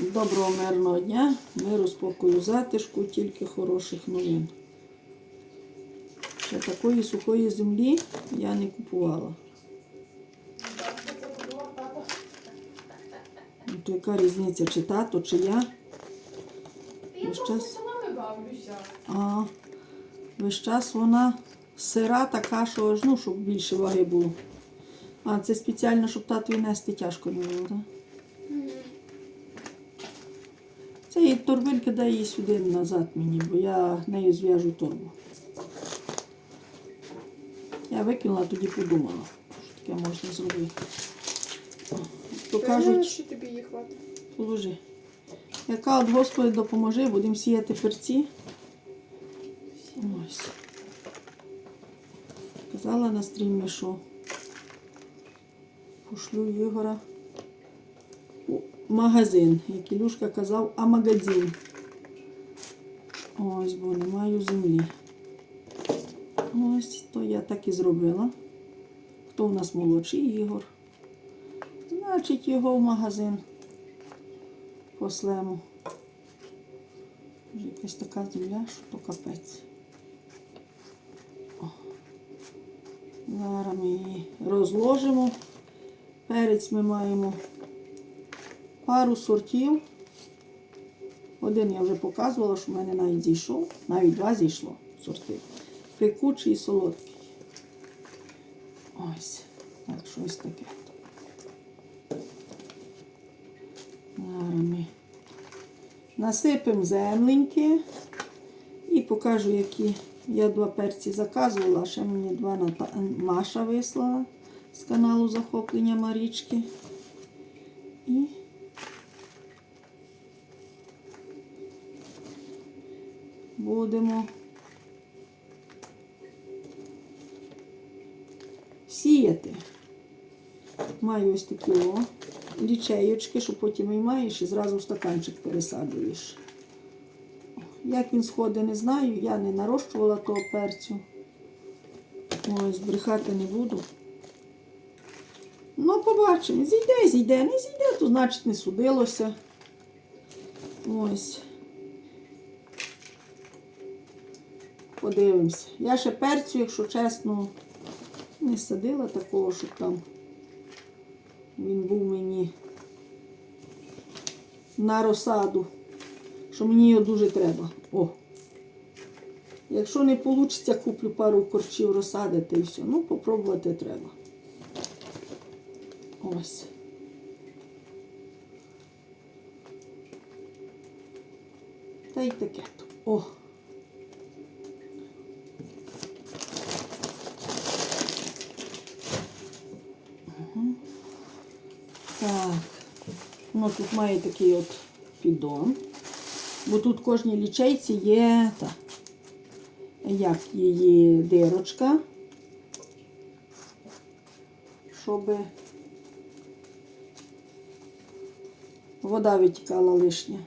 Доброго мирного дня, миру, спокою, затишку, тільки хороших новин. Ще такої сухої землі я не купувала. Ну, То яка різниця, чи тато, чи я? Весь час? А весь час вона сира така, що аж ну, щоб більше ваги було. А це спеціально, щоб татові нести тяжко не було, так? Це її торбинка дай її сюди назад мені, бо я нею зв'яжу торбу. Я викинула, тоді подумала, що таке можна зробити. То кажуть, що тобі її хватить. положи. Яка от Господи допоможи, будемо сіяти перці. Ось. Казала на стрімі, що пошлю Ігора магазин. Як Ілюшка казав, а магазин. Ось, бо не маю землі. Ось, то я так і зробила. Хто у нас молодший Ігор? Значить, його в магазин послемо. Вже якась така земля, що то капець. О. Зараз ми її розложимо. Перець ми маємо пару сортів. Один я вже показувала, що в мене навіть зійшов, навіть два зійшло сорти. Пекучий і солодкий. Ось. Так, щось таке. Зараз насипемо земленьки і покажу, які я два перці заказувала, ще мені два Ната- Маша вислала з каналу Захоплення Марічки. І будемо сіяти. Маю ось такі о, лічеєчки, що потім виймаєш і зразу в стаканчик пересаджуєш. Як він сходить, не знаю. Я не нарощувала того перцю. Ось, брехати не буду. Ну, побачимо. Зійде, зійде, не зійде, то значить не судилося. Ось. Подивимося. Я ще перцю, якщо чесно, не садила такого, щоб там він був мені на розсаду, що мені його дуже треба. О. Якщо не вийде, куплю пару корчів розсадити і все. Ну, попробувати треба. Ось. Та й таке. О. Так. Ну, тут має такий от піддон. Бо тут в кожній лічейці є та, як її дирочка, щоб вода витікала лишня.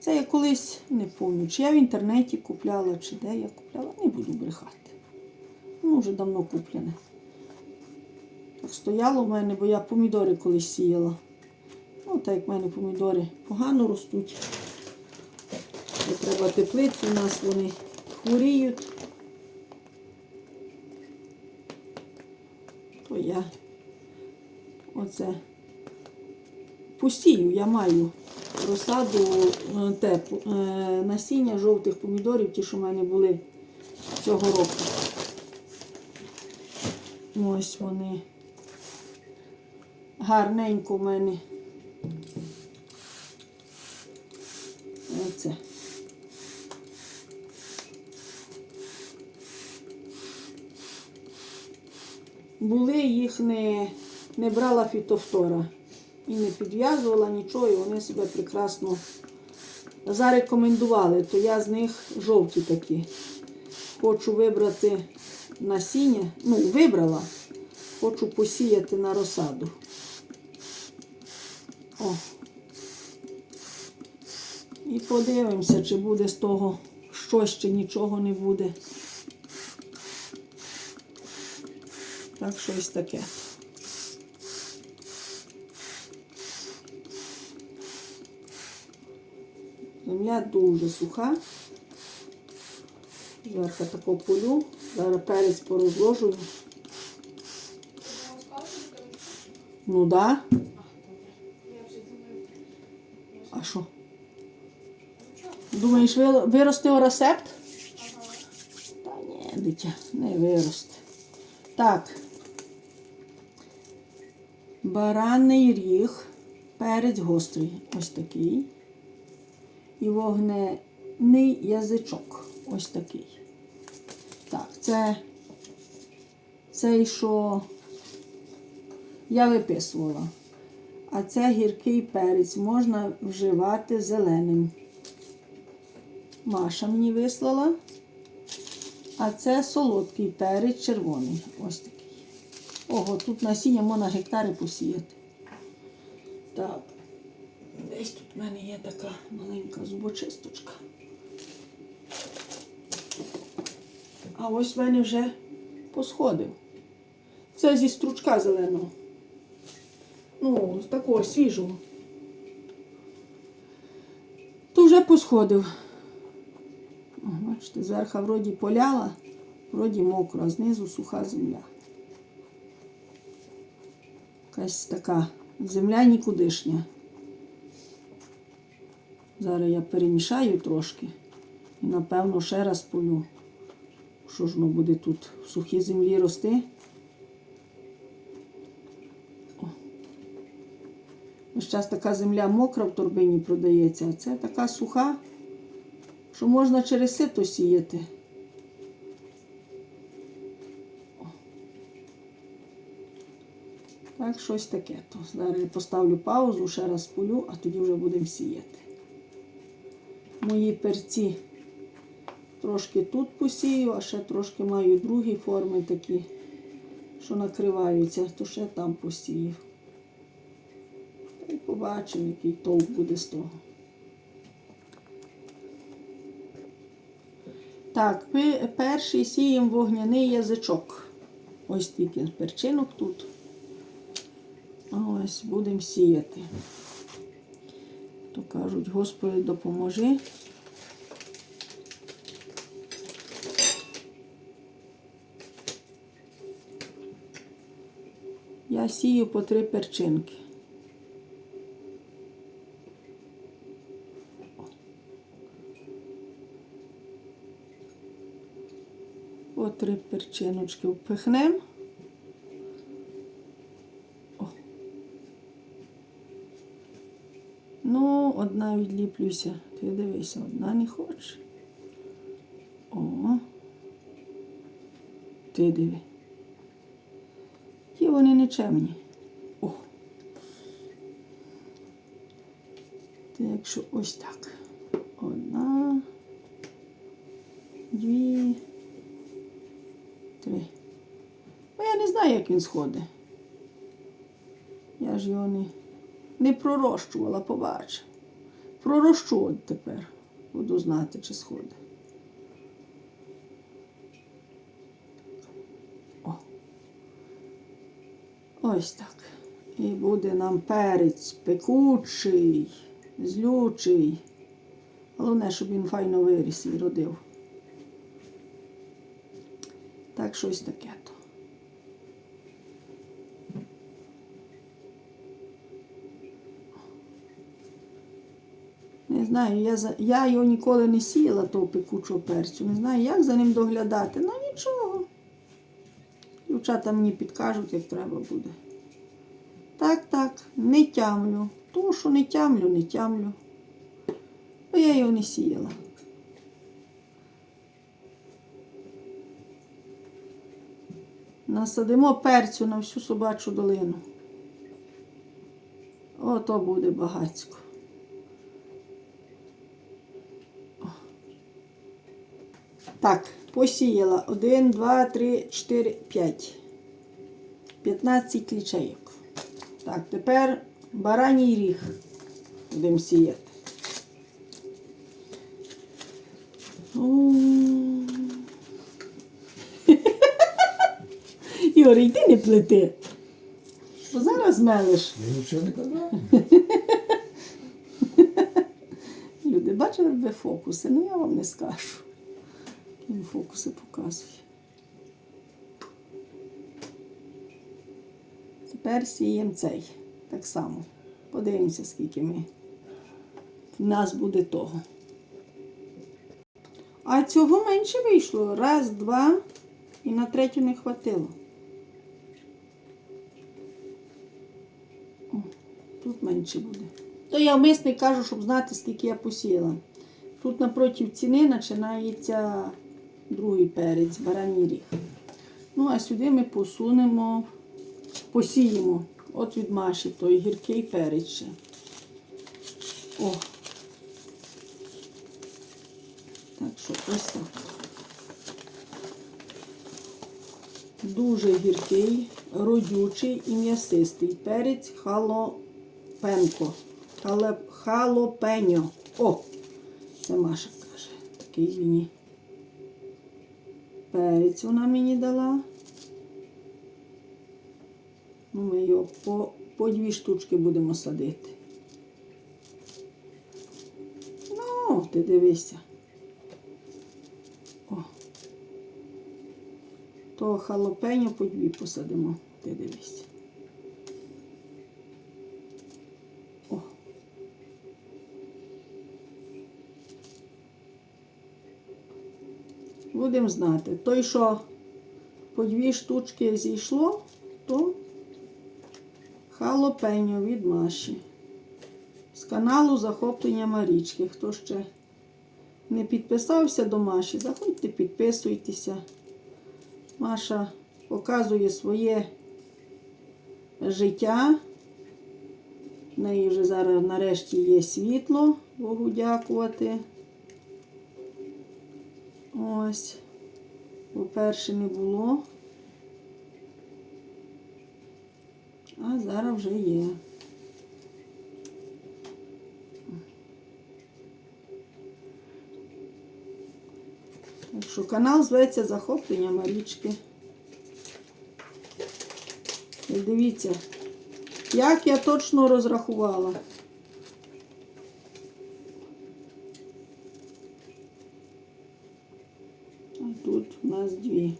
Це я колись не пам'ятаю, чи я в інтернеті купляла, чи де я купляла, не буду брехати. Ну, вже давно куплене. Так стояло в мене, бо я помідори колись сіяла. Ну, так як в мене помідори погано ростуть. Бо треба теплицю, у нас вони хворіють. То я оце посію, я маю розсаду е, теплу, е, насіння жовтих помідорів, ті, що в мене були цього року. Ось вони гарненько в мене. Були, їх не, не брала фітофтора і не підв'язувала нічого, і вони себе прекрасно зарекомендували, то я з них жовті такі. Хочу вибрати насіння, ну, вибрала, хочу посіяти на розсаду. О. І подивимося, чи буде з того щось, чи нічого не буде. Так, щось таке. Земля дуже суха. Зверху тако полю. Зараз перець порозложую. Ну да. Я. А що? Думаєш, ви- виросте рецепт? Та ні, дитя, не виросте. Так. Бараний ріг, перець гострий, ось такий. І вогнений язичок, ось такий. Так, це цей, що я виписувала. А це гіркий перець можна вживати зеленим. Маша мені вислала. А це солодкий перець червоний. Ось такий. Ого, тут насіння можна гектари посіяти. Так. Десь тут в мене є така маленька зубочисточка. А ось в мене вже посходив. Це зі стручка зеленого. Ну, з такого свіжого. То вже посходив. Бачите, зверху вроді поляла, вроді мокро, а знизу суха земля. Якась така земля нікудишня. Зараз я перемішаю трошки і напевно ще раз полю. Що ж воно буде тут в сухій землі рости? О. Ось така земля мокра в торбині продається, а це така суха що можна через сито сіяти. Так, щось таке. То зараз я поставлю паузу, ще раз полю, а тоді вже будемо сіяти. Мої перці трошки тут посію, а ще трошки маю другі форми такі, що накриваються, то ще там посію. Й побачимо, який толк буде з того. Так, перший сіємо вогняний язичок. Ось тільки перчинок тут. Ось будемо сіяти. То кажуть, Господи, допоможи. Я сію по три перчинки. По три перчиночки впихнемо. О. Ну, одна відліплюся. Ти дивися, одна не хоче. О. Ти диви. Ті вони нечемні. О. Так що ось так. Одна. Дві. Три. Ну, я не знаю, як він сходить. Я ж його не, не пророщувала, побачу. Пророщу от тепер. Буду знати, чи сходить. О. Ось так. І буде нам перець пекучий, злючий. Головне, щоб він файно виріс і родив. Так, щось таке то. Не знаю, я, я його ніколи не сіяла, того пекучого перцю. Не знаю, як за ним доглядати. Ну нічого. Дівчата мені підкажуть, як треба буде. Так, так, не тямлю. Тому що не тямлю, не тямлю. Бо я його не сіяла. Насадимо перцю на всю собачу долину. Ото буде багацько. Так, посіяла. Один, два, три, чотири, п'ять. 15 клічейок. Так, тепер бараній ріг будемо сіяти. Ігор, йди не плети. Що зараз мелиш? Я нічого не казав. Люди бачили б ви фокуси? Ну я вам не скажу. Він фокуси показує. Тепер сіємо цей. Так само. Подивимося, скільки ми. В нас буде того. А цього менше вийшло. Раз, два. І на третю не хватило. О, тут менше буде. То я вмисне кажу, щоб знати, скільки я посіяла. Тут напроти ціни починається другий перець, бараній ріг. Ну, а сюди ми посунемо, посіємо. От від Маші той гіркий перець ще. О. Так що ось так. Дуже гіркий, родючий і м'ясистий перець халопенко. Халопеньо. О! Це Маша каже. Такий мені. Перець вона мені дала. Ну, Ми його по, по дві штучки будемо садити. Ну, ти дивися. О. То халопеньо по дві посадимо. Ти дивись. Будемо знати. Той, що по дві штучки зійшло, то халопеньо від Маші. З каналу Захоплення Марічки. Хто ще не підписався до Маші, заходьте, підписуйтеся. Маша показує своє життя. В неї вже зараз нарешті є світло, Богу дякувати. Ось. По-перше, не було. А зараз вже є. Так що канал зветься Захоплення Марічки. І дивіться, як я точно розрахувала. А тут у нас дві.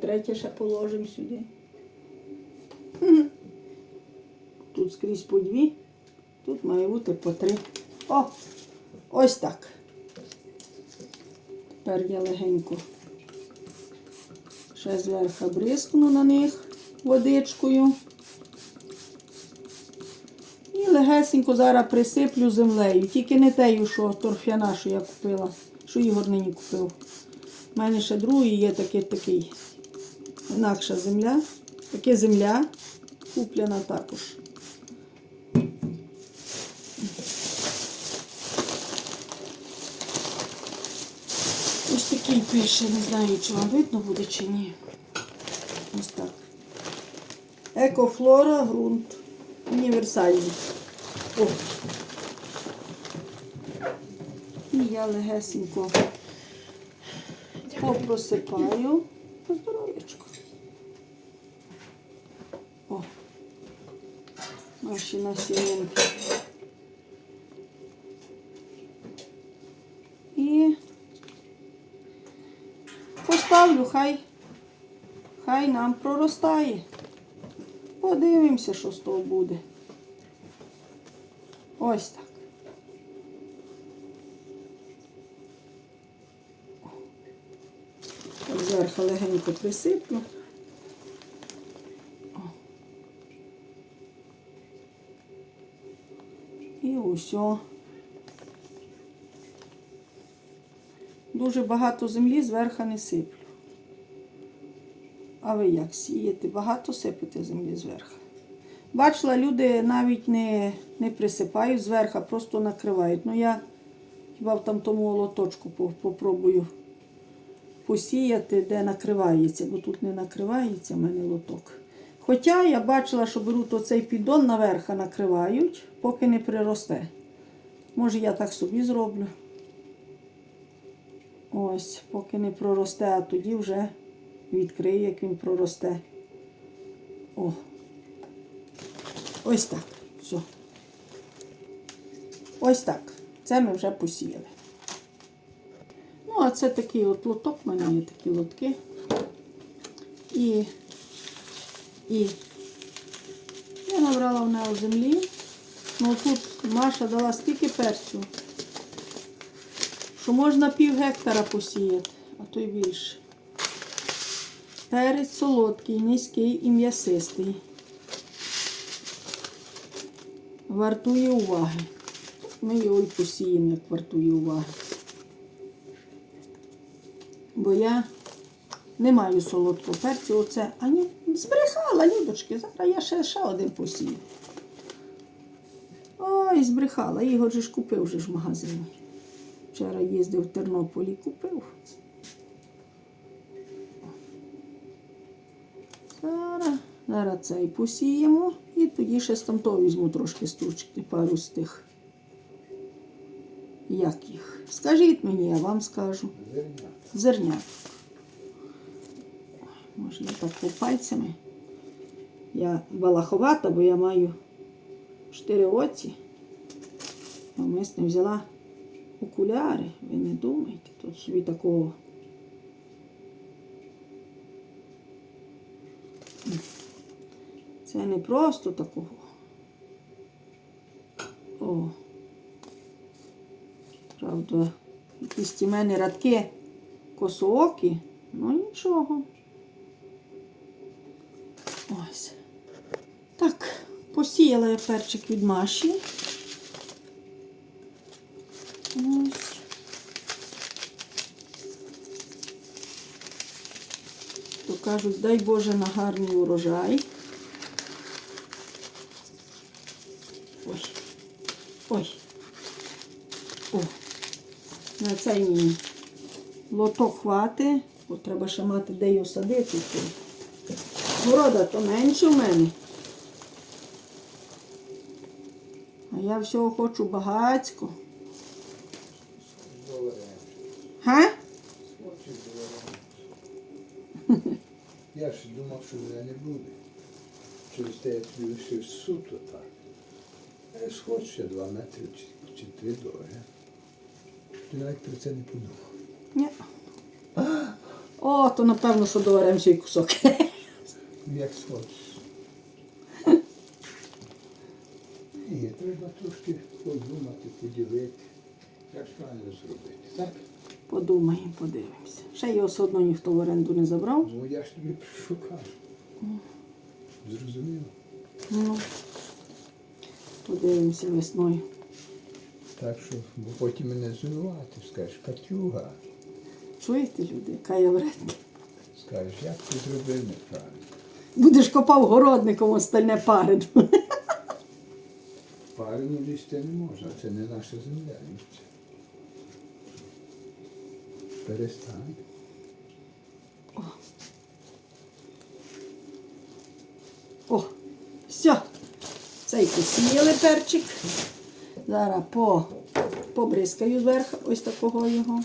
Третє ще положимо сюди. Тут скрізь по дві, тут має бути по три. О! Ось так. Тепер я легенько ще зверху бризкну на них водичкою. І легесенько зараз присиплю землею. Тільки не тею, що торфяна, що я купила, що Ігор нині купив. У мене ще другий є такий такий інакша земля. Таке земля куплена також. Ось такий пише, не знаю, чи вам видно буде чи ні. Ось так. Екофлора, ґрунт. Універсальний. О. І я легесенько попросипаю. Поздоров'ячко. О. Наші насінинки. І поставлю, хай, хай нам проростає. Подивимося, що з того буде. Ось так. Зверху легенько присиплю. О. І усьо. Дуже багато землі зверху не сиплю. А ви як сієте? Багато сипете землі зверху. Бачила, люди навіть не, не присипають зверху, просто накривають. Ну я хіба в там тому лоточку попробую посіяти, де накривається, бо тут не накривається в мене лоток. Хоча я бачила, що беруть оцей піддон наверх накривають, поки не приросте. Може, я так собі зроблю. Ось, поки не проросте, а тоді вже відкрию, як він проросте. О. Ось так. Все. Ось так. Це ми вже посіяли. Ну, а це такий от лоток, в мене є такі лотки. І, і я набрала в нього землі. Ну тут Маша дала стільки перцю, що можна пів гектара посіяти, а то й більше. Перець солодкий, низький і м'ясистий. Вартує уваги. Ми його і посіємо, як вартує уваги. Бо я не маю солодкого перцю. Оце. А ні, збрехала, Людочки. Зараз я ще, ще один посію. Ой, збрехала. Же ж купив вже ж в магазині. Вчора їздив в Тернополі, купив. Зараз, зараз цей посіємо і тоді ще з тамтого візьму трошки стручки, пару з тих. Як їх? Скажіть мені, я вам скажу. Зерня. Зерня. Може, я так пальцями. Я балаховата, бо я маю чотири оці. Намисне взяла окуляри. Ви не думайте, тут собі такого. Це не просто такого. О. Правда, якісь ті мене радки косоокі, ну нічого. Ось. Так, посіяла я перчик від Маші. Ось. То кажуть, дай Боже на гарний урожай. Ой. Ой. О. На цей мені лоток хвати, бо треба ще мати де його садити. Города то менше в мене. А я всього хочу багацько. Га? Я ж думав, що мене не буде. Через те, як ти лишив суто так. Я сход ще два метри чи, чи три долари. Ти навіть про це не подумав. Ні. О, то напевно, що доваримо цей кусок. Як схочеш. Трошки подумати, поділити. Як правильно зробити, так? Подумаємо, подивимося. Ще його все одно ніхто в оренду не забрав. Ну я ж тобі пришукав. Зрозуміло? Ну, подивимося весною. Так що, бо потім мене звинувати, скажеш, Катюга, Чуєте, люди, яка я вредна? скажеш, як ти зробив неправильно. Будеш копав городником остальне пари. Парину лізти не можна, це не наша земля. Перестань. О, все. Цей посіяли перчик. Зараз по, побризкаю зверху ось такого його.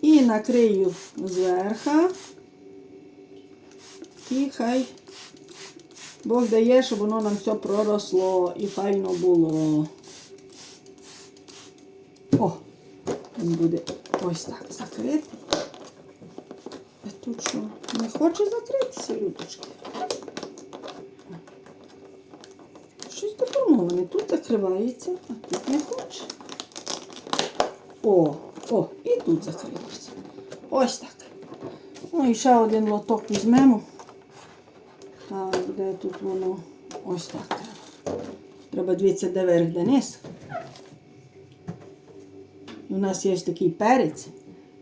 І накрию зверху. І хай Бог дає, щоб воно нам все проросло і файно було. О, він буде ось так закритий. А тут що? Не хоче закритися, Людочки. Щось деформоване. Тут закривається, а тут не хоче. О, о, і тут закрилося. Ось так. Ну і ще один лоток візьмемо. Де тут воно? Ось так треба. Треба дивитися, де верх, де низ. У нас є такий перець.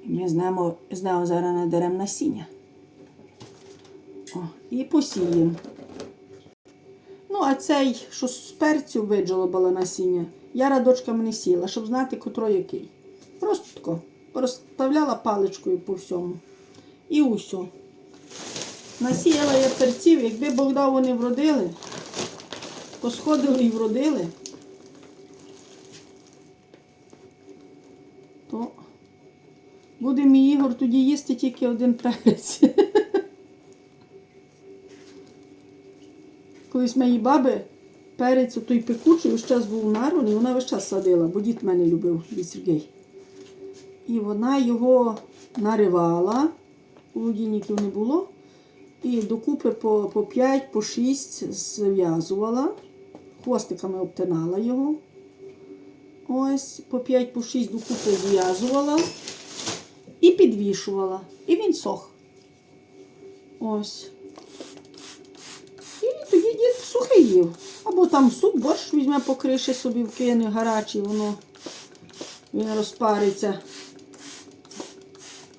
І ми з нього, з нього зараз надеремо насіння. О, і посіємо. Ну, а цей, що з перцю виджолобала насіння, я радочками не сіла, щоб знати, котро який. Просто тако розставляла паличкою по всьому. І усьо. Насіяла я перців, якби Бог дав вони вродили, посходили і вродили, то буде мій Ігор тоді їсти тільки один перець. Колись моїй баби перець той пекучий весь час був нарваний, вона весь час садила, бо дід мене любив, дід Сергій. І вона його наривала, у холодильників не було. І докупи по, по 5, по 6 зв'язувала, хвостиками обтинала його. Ось по 5, по 6 докупи зв'язувала і підвішувала. І він сох. Ось. І тоді дід сухий їв. Або там суп, борщ візьме по криші собі вкине гарячий, воно він розпариться.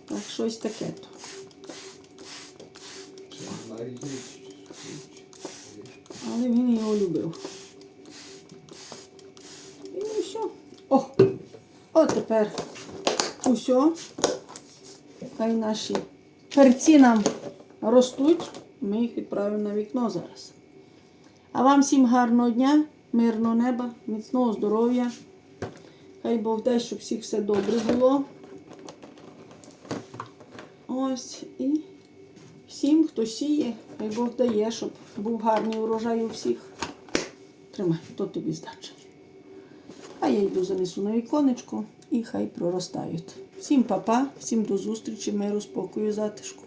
Так, щось таке то. Але він його любив. І все. О! От тепер усе. Хай наші перці нам ростуть. Ми їх відправимо на вікно зараз. А вам всім гарного дня, мирного неба, міцного здоров'я. Хай Бог дасть, щоб всіх все добре було. Ось і всім, хто сіє, і Бог дає, щоб був гарний урожай у всіх. Тримай, то тобі здача. А я йду занесу на віконечко і хай проростають. Всім па-па, всім до зустрічі, миру, спокою, затишку.